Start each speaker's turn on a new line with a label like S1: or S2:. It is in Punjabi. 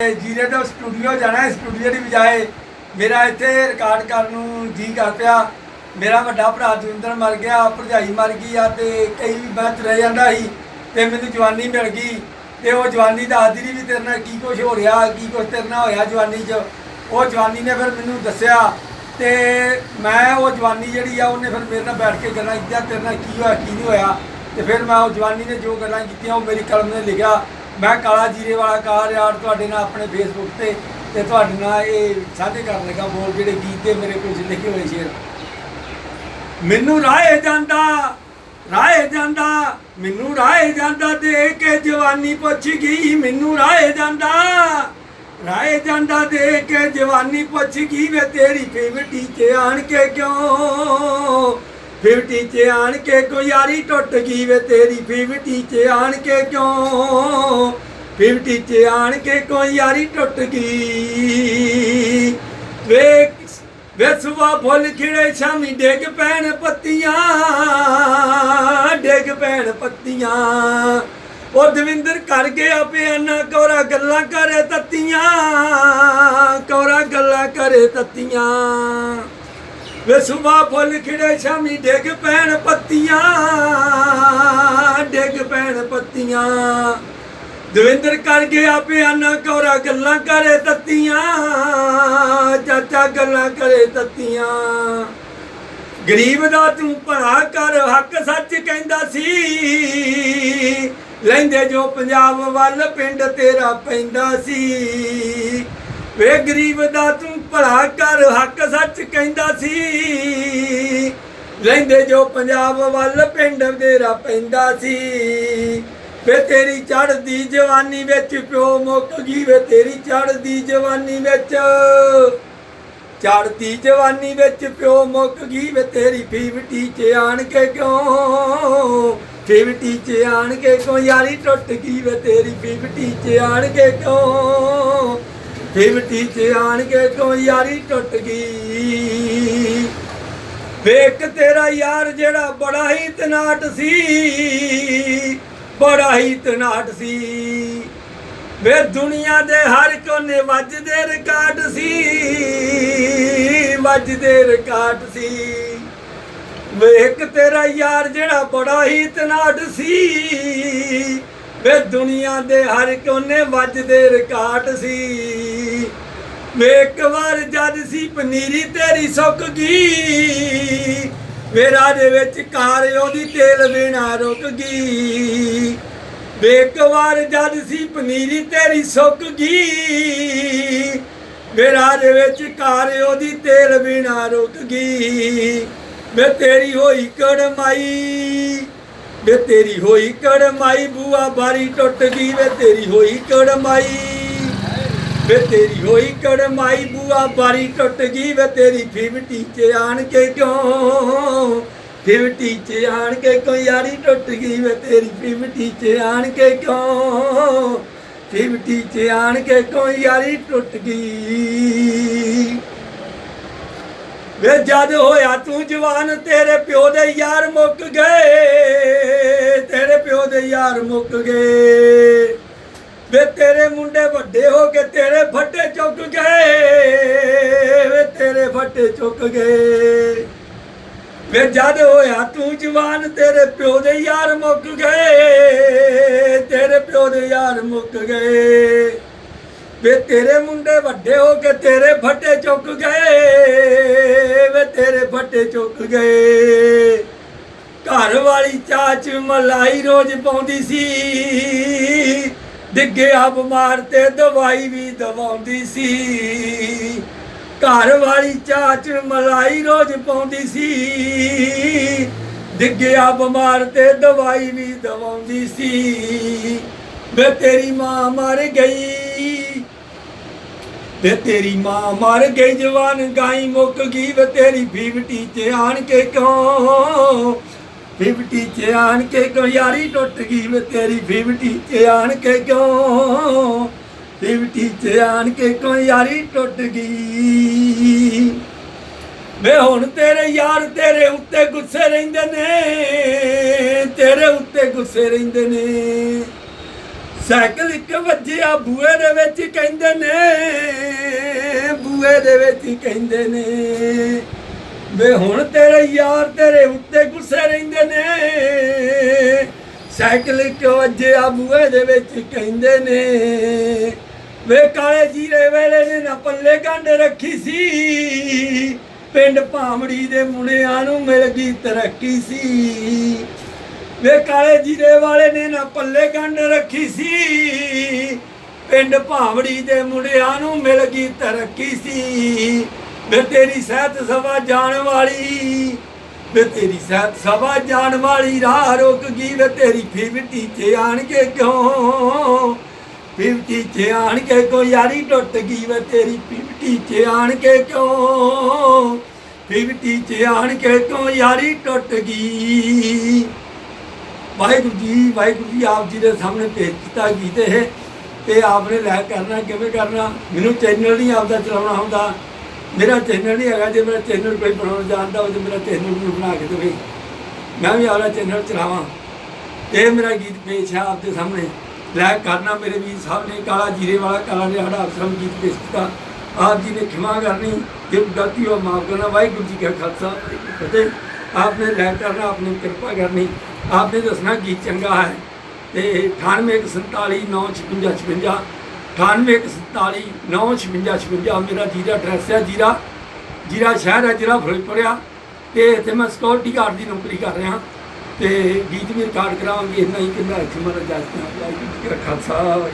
S1: ਤੇ ਜੀਰੇ ਤੋਂ ਸਟੂਡੀਓ ਜਾਣਾ ਸਟੂਡੀਓ ਦੀ ਬਜਾਏ ਮੇਰਾ ਇੱਥੇ ਰਿਕਾਰਡ ਕਰਨ ਨੂੰ ਜੀ ਕਰ ਪਿਆ। ਮੇਰਾ ਵੱਡਾ ਭਰਾ ਦਵਿੰਦਰ ਮਰ ਗਿਆ, ਭਰਜਾਈ ਮਰ ਗਈ ਆ ਤੇ ਕਈ ਵੀ ਬਾਅਦ ਰਹਿ ਜਾਂਦਾ ਸੀ ਤੇ ਮੈਨੂੰ ਜਵਾਨੀ ਮਿਲ ਗਈ ਤੇ ਉਹ ਜਵਾਨੀ ਦਾ ਆਦਰੀ ਵੀ ਤੇਰੇ ਨਾਲ ਕੀ ਕੁਝ ਹੋ ਰਿਹਾ, ਕੀ ਕੁਝ ਤੇਰੇ ਨਾਲ ਹੋਇਆ ਜਵਾਨੀ 'ਚ। ਉਹ ਜਵਾਨੀ ਨੇ ਫਿਰ ਮੈਨੂੰ ਦੱਸਿਆ ਤੇ ਮੈਂ ਉਹ ਜਵਾਨੀ ਜਿਹੜੀ ਆ ਉਹਨੇ ਫਿਰ ਮੇਰੇ ਨਾਲ ਬੈਠ ਕੇ ਗੱਲਾਂ ਕੀਤੀਆਂ, ਤੇਰੇ ਨਾਲ ਕੀ ਹੋਇਆ, ਕੀ ਨਹੀਂ ਹੋਇਆ। ਤੇ ਫਿਰ ਮੈਂ ਉਹ ਜਵਾਨੀ ਨੇ ਜੋ ਗੱਲਾਂ ਕੀਤੀਆਂ, ਉਹ ਮੇਰੀ ਕਲਮ ਨੇ ਲਿਖਿਆ। ਮੈਂ ਕਾਲਾ ਜੀਰੇ ਵਾਲਾ ਕਾਰ ਯਾਰ ਤੁਹਾਡੇ ਨਾਲ ਆਪਣੇ ਫੇਸਬੁੱਕ ਤੇ ਤੇ ਤੁਹਾਡੇ ਨਾਲ ਇਹ ਸਾਂਝੇ ਕਰਨ ਲੱਗਾ ਬੋਲ ਜਿਹੜੇ ਗੀਤ ਤੇ ਮੇਰੇ ਕੁਝ ਲਿਖੇ ਹੋਏ ਸ਼ੇਰ ਮੈਨੂੰ ਰਾਹੇ ਜਾਂਦਾ ਰਾਹੇ ਜਾਂਦਾ, ਮੈਨੂੰ ਰਾਹੇ ਜਾਂਦਾ ਦੇਖ ਕੇ ਜਵਾਨੀ ਪੁੱਛ ਗਈ, ਮੈਨੂੰ ਰਾਹੇ ਜਾਂਦਾ, ਰਾਏ ਜਾਂਦਾ ਦੇਖ ਕੇ ਜਵਾਨੀ ਪੁੱਛ ਗਈ ਵੇ ਤੇਰੀ ਫੇਵਟੀ ਚ ਆਣ ਕੇ ਕਿਉਂ? ਫੇਵਟੀ ਚ ਆਣ ਕੇ ਕੋਈ ਯਾਰੀ ਟੁੱਟ ਗਈ ਵੇ ਤੇਰੀ? ਫੇਵਟੀ ਚ ਆਣ ਕੇ ਕਿਉਂ? ਫੇਵਟੀ ਚ ਆਣ ਕੇ ਕੋਈ ਯਾਰੀ ਟੁੱਟ ਗਈ? ਵੇ ਵੇ ਸੁਬਾ ਫੁੱਲ ਖਿੜੇ ਸ਼ਾਮੀ ਡਿੱਗ ਪੈਣ ਪੱਤੀਆਂ, ਡਿੱਗ ਪੈਣ ਪੱਤੀਆਂ। ਉਹ ਦਵਿੰਦਰ ਕਰ ਗਿਆ ਪਿਆਨਾ, ਕੋਰਾ ਗੱਲਾਂ ਕਰੇ ਤੱਤੀਆਂ, ਕੋਰਾ ਗੱਲਾਂ ਕਰੇ ਤੱਤੀਆਂ। ਵੇ ਸੁਬਾ ਫੁੱਲ ਖਿੜੇ ਸ਼ਾਮੀ ਡਿੱਗ ਪੈਣ ਪੱਤੀਆਂ, ਡਿੱਗ ਪੈਣ ਪੱਤੀਆਂ। ਦਵਿੰਦਰ ਕਰ ਗਿਆ ਪਿਆਨਾ ਕੋਰਾ ਗੱਲਾਂ ਕਰੇ ਤੱਤੀਆਂ, ਚਾਚਾ ਗੱਲਾਂ ਕਰੇ ਤੱਤੀਆਂ। ਗਰੀਬ ਦਾ ਤੂੰ ਭਲਾ ਕਰ, ਹੱਕ ਸੱਚ ਕਹਿੰਦਾ ਸੀ। ਲੈਂਦੇ ਜੋ ਪੰਜਾਬ ਵੱਲ, ਪਿੰਡ ਤੇਰਾ ਪੈਂਦਾ ਸੀ। ਵੇ ਗਰੀਬ ਦਾ ਤੂੰ ਭਲਾ ਕਰ ਹੱਕ ਸੱਚ ਕਹਿੰਦਾ ਸੀ। ਲੈਂਦੇ ਜੋ ਪੰਜਾਬ ਵੱਲ ਪਿੰਡ ਤੇਰਾ ਪੈਂਦਾ ਸੀ। ਵੇ ਤੇਰੀ ਚੜ੍ਹਦੀ ਜਵਾਨੀ ਵਿੱਚ ਪਿਓ ਮੁੱਕ ਗਈ, ਵੇ ਤੇਰੀ ਚੜ੍ਹਦੀ ਜਵਾਨੀ ਵਿੱਚ। ਚੜ੍ਹਦੀ ਜਵਾਨੀ ਵਿੱਚ ਪਿਓ ਮੁੱਕ ਗਈ, ਵੇ ਤੇਰੀ ਫੀਵਟੀ ਚ ਆਣ ਕੇ ਕਿਉਂ? ਫੀਵਟੀ ਚ ਆਣ ਕੇ ਕਿਉਂ? ਯਾਰੀ ਟੁੱਟ ਗਈ, ਵੇ ਤੇਰੀ ਫੀਵਟੀ ਚ ਆਣ ਕੇ ਕਿਉਂ? ਫੀਵਟੀ ਚ ਆਣ ਕੇ ਕਿਉਂ ਯਾਰੀ ਟੁੱਟ ਗਈ? ਵੇਖ ਤੇਰਾ ਯਾਰ ਜਿਹੜਾ ਬੜਾ ਹੀ ਤਨਾਟ ਸੀ, ਬੜਾ ਹੀ ਤਨਾਟ ਸੀ। ਵੇ ਦੁਨੀਆ ਦੇ ਹਰ ਕੋਨੇ ਵੱਜਦੇ ਰਿਕਾਰਡ ਸੀ, ਵੱਜਦੇ ਰਿਕਾਰਡ ਸੀ। ਵੇਖ ਤੇਰਾ ਯਾਰ ਜਿਹੜਾ ਬੜਾ ਹੀ ਤਨਾਟ ਸੀ ਵੇ ਦੁਨੀਆ ਦੇ ਹਰ ਕੋਨੇ ਵੱਜਦੇ ਰਿਕਾਰਡ ਸੀ। ਵੇਖ ਵਾਰ ਜਦ ਸੀ ਪਨੀਰੀ ਤੇਰੀ ਸੁੱਕ ਗਈ। ਮੇਰਾ ਦੇ ਵਿੱਚ ਕਾਰ ਉਹਦੀ ਤੇਲ ਬਿਨਾ ਰੁਕ ਗਈ। ਇੱਕ ਵਾਰ ਜਦ ਸੀ ਪਨੀਰੀ ਤੇਰੀ ਸੁੱਕ ਗਈ। ਮੇਰਾ ਦੇ ਵਿੱਚ ਕਾਰ ਉਹਦੀ ਤੇਲ ਬਿਨਾ ਰੁਕ ਗਈ। ਵੇ ਤੇਰੀ ਹੋਈ ਕੜਮਾਈ। ਵੇ ਤੇਰੀ ਹੋਈ ਕੜਮਾਈ, ਬੂਆ ਬਾਰੀ ਟੁੱਟ ਗਈ ਵੇ ਤੇਰੀ ਹੋਈ ਕੜਮਾਈ। ਵੇ ਤੇਰੀ ਹੋਈ ਕੜਮਾਈ, ਬੂਆ ਬਾਰੀ ਟੁੱਟ ਗਈ ਵੇ ਤੇਰੀ। ਫਿਵਟੀ ਚ ਆਣ ਕੇ ਕਿਉਂ? ਫਿਵਟੀ ਚ ਆਣ ਕੇ ਕੋਈ ਯਾਰੀ ਟੁੱਟ ਗਈ ਵੇ ਤੇਰੀ ਫਿਵਟੀ ਚ ਆਣ ਕੇ ਕਿਉਂ? ਫਿਵਟੀ ਚ ਆਣ ਕੇ ਕੋਈ ਯਾਰੀ ਟੁੱਟ ਗਈ। ਵੇ ਜਦ ਹੋਇਆ ਤੂੰ ਜਵਾਨ, ਤੇਰੇ ਪਿਓ ਦੇ ਯਾਰ ਮੁੱਕ ਗਏ। ਤੇਰੇ ਪਿਓ ਦੇ ਯਾਰ ਮੁੱਕ ਗਏ। ਵੇ ਤੇਰੇ ਮੁੰਡੇ ਵੱਡੇ ਹੋ ਕੇ ਤੇਰੇ ਫੱਟੇ ਚੁੱਕ ਗਏ। ਵੇ ਤੇਰੇ ਫੱਟੇ ਚੁੱਕ ਗਏ। ਵੇ ਜਦ ਹੋਇਆ ਤੂੰ ਜਵਾਨ, ਤੇਰੇ ਪਿਓ ਦੇ ਯਾਰ ਮੁੱਕ ਗਏ। ਤੇਰੇ ਪਿਓ ਦੇ ਯਾਰ ਮੁੱਕ ਗਏ। ਵੇ ਤੇਰੇ ਮੁੰਡੇ ਵੱਡੇ ਹੋ ਕੇ ਤੇਰੇ ਫੱਟੇ ਚੁੱਕ ਗਏ। ਵੇ ਤੇਰੇ ਫੱਟੇ ਚੁੱਕ ਗਏ। ਘਰ ਵਾਲੀ ਚਾਚ ਮਲਾਈ ਰੋਜ਼ ਪਾਉਂਦੀ ਸੀ। ਡਿੱਗੇ ਆ ਬਿਮਾਰ ਤੇ ਦਵਾਈ ਵੀ ਦਵਾਉਂਦੀ ਸੀ। ਘਰ ਵਾਲੀ ਚਾਚ ਮਲਾਈ ਰੋਜ਼ ਪਾਉਂਦੀ ਸੀ। ਡਿੱਗਿਆ ਬਿਮਾਰ ਤੇ ਦਵਾਈ ਵੀ ਦਵਾਉਂਦੀ ਸੀ। ਵੇ ਤੇਰੀ ਮਾਂ ਮਰ ਗਈ। ਵੇ ਤੇਰੀ ਮਾਂ ਮਰ ਗਈ, ਜਵਾਨ ਗਾਈ ਮੁੱਕ ਗਈ ਵੇ ਤੇਰੀ ਫੀਵਟੀ ਚ ਆਣ ਕੇ ਕਿਉਂ? ਫੀਵਟੀ ਚ ਆਣ ਕੇ ਕਿਉਂ? ਯਾਰੀ ਟੁੱਟ ਗਈ ਵੇ ਤੇਰੀ ਫੀਵਟੀ ਚ ਆਣ ਕੇ ਕਿਉਂ? ਫੀਵਟੀ ਚ ਆਣ ਕੇ ਕਿਉਂ? ਯਾਰੀ ਟੁੱਟ ਗਈ। ਵੇ ਹੁਣ ਤੇਰੇ ਯਾਰ ਤੇਰੇ ਉੱਤੇ ਗੁੱਸੇ ਰਹਿੰਦੇ ਨੇ, ਤੇਰੇ ਉੱਤੇ ਗੁੱਸੇ ਰਹਿੰਦੇ ਨੇ। ਸਾਈਕਲ ਇੱਕ ਵੱਜਿਆ ਬੂਏ ਦੇ ਵਿੱਚ ਕਹਿੰਦੇ ਨੇ ਬੂਏ ਦੇ ਵਿੱਚ ਕਹਿੰਦੇ ਨੇ, ਵੇ ਹੁਣ ਤੇਰੇ ਯਾਰ ਤੇਰੇ ਉੱਤੇ ਗੁੱਸੇ ਰਹਿੰਦੇ ਨੇ। ਸਾਈਕਲ ਇੱਕ ਵੱਜਿਆ ਬੂਏ ਦੇ ਵਿੱਚ ਕਹਿੰਦੇ ਨੇ, ਵੇ ਕਾਲੇ ਜੀਰੇ ਵੇਲੇ ਨੇ ਨਾ ਪੱਲੇ ਗੰਢ ਰੱਖੀ ਸੀ, ਪਿੰਡ ਭਾਮੜੀ ਦੇ ਮੁੰਡਿਆਂ ਨੂੰ ਮਿਲ ਗਈ ਤਰੱਕੀ ਸੀ। ਵੇ ਕਾਲੇ ਜੀਰੇ ਵਾਲੇ ਨੇ ਨਾ ਪੱਲੇ ਗੰਢ ਰੱਖੀ ਸੀ। ਪਿੰਡ ਭਾਵੜੀ ਦੇ ਮੁੰਡਿਆਂ ਨੂੰ ਮਿਲ ਗਈ ਤਰੱਕੀ ਸੀ। ਵੇ ਤੇਰੀ ਸਹਿਤ ਸਭਾ ਜਾਣ ਵਾਲੀ, ਵੇ ਤੇਰੀ ਸਹਿਤ ਸਭਾ ਜਾਣ ਵਾਲੀ ਰਾਹ ਰੁਕ ਗਈ। ਵੇ ਤੇਰੀ ਫਿਫਟੀ ਚ ਆਣ ਕੇ ਕਿਉਂ? ਫਿਵਟੀ ਚ ਆਣ ਕੇ ਕੋ ਯਾਰੀ ਟੁੱਟ ਗਈ। ਵੇ ਤੇਰੀ ਫਿਵਟੀ ਚ ਆਣ ਕੇ ਕਿਉਂ? ਫਿਵਟੀ ਚ ਆਣ ਕੇ ਕੋ ਯਾਰੀ ਟੁੱਟ ਗਈ। ਵਾਹਿਗੁਰੂ ਜੀ ਵਾਹਿਗੁਰੂ ਜੀ ਆਪ ਜੀ ਦੇ ਸਾਹਮਣੇ ਪੇਸ਼ ਕੀਤਾ ਗੀਤ ਇਹ ਤੇ ਆਪਨੇ ਲੈ ਕਰਨਾ ਕਿਵੇਂ ਕਰਨਾ? ਮੈਨੂੰ ਚੈਨਲ ਨਹੀਂ ਆਪਦਾ ਚਲਾਉਣਾ ਹੁੰਦਾ। ਮੇਰਾ ਚੈਨਲ ਨਹੀਂ ਹੈਗਾ, ਜੇ ਮੇਰਾ ਚੈਨਲ ਕੋਈ ਬਣਾਉਣਾ ਜਾਣਦਾ ਹੋਵੇ ਤੇ ਮੇਰਾ ਚੈਨਲ ਨੂੰ ਬਣਾ ਕੇ ਦੇਵੇ। ਮੈਂ ਵੀ ਆਪਣਾ ਚੈਨਲ ਚਲਾਵਾਂ। ਇਹ ਮੇਰਾ ਗੀਤ ਪੇਸ਼ ਹੈ ਆਪਦੇ ਸਾਹਮਣੇ। ਲੈ ਕਰਨਾ ਮੇਰੇ ਵੀਰ ਸਾਹਿਬ ਨੇ, ਕਾਲਾ ਜੀਰੇ ਵਾਲਾ, ਕਾਲਾ ਨੇ ਸਾਡਾ ਅਫਸਰ ਗੀਤ ਪੇਸ਼ ਕੀਤਾ। ਆਪ ਜੀ ਨੇ ਖਿਮਾ ਕਰਨੀ, ਜੇ ਗਲਤੀ ਹੋ ਮਾਫ ਕਰਨਾ। ਵਾਹਿਗੁਰੂ ਜੀ ਕਾ ਖਾਲਸਾ, ਵਾਹਿਗੁਰੂ ਜੀ ਕੀ ਫਤਿਹ। ਆਪਨੇ ਲੈ ਕਰਨਾ ਆਪਣੀ ਕਿਰਪਾ ਕਰਨੀ। ਆਪਨੇ ਦੱਸਣਾ ਕੀ ਚੰਗਾ ਹੈ? ਤੇ 9847 95656 9847 95656 ਮੇਰਾ ਜੀਰਾ ਐਡਰੈਸ ਹੈ ਜੀਰਾ। ਜੀਰਾ ਸ਼ਹਿਰ ਹੈ ਜ਼ਿਲ੍ਹਾ ਫਿਰੋਜ਼ਪੁਰ ਆ। ਤੇ ਇੱਥੇ ਮੈਂ ਸਿਕਿਉਰਿਟੀ ਗਾਰਡ ਦੀ ਨੌਕਰੀ ਕਰ ਰਿਹਾ। ਤੇ ਗੀਤ ਵੀ ਰਿਕਾਰਡ ਕਰਾਵਾਂਗੇ, ਇੰਨਾ ਹੀ ਕਿੰਨਾ ਇੱਥੇ ਮੇਰਾ ਜੱਜ ਵਾਹਿਗੁਰੂ ਜੀ ਕਾ ਖਾਲਸਾ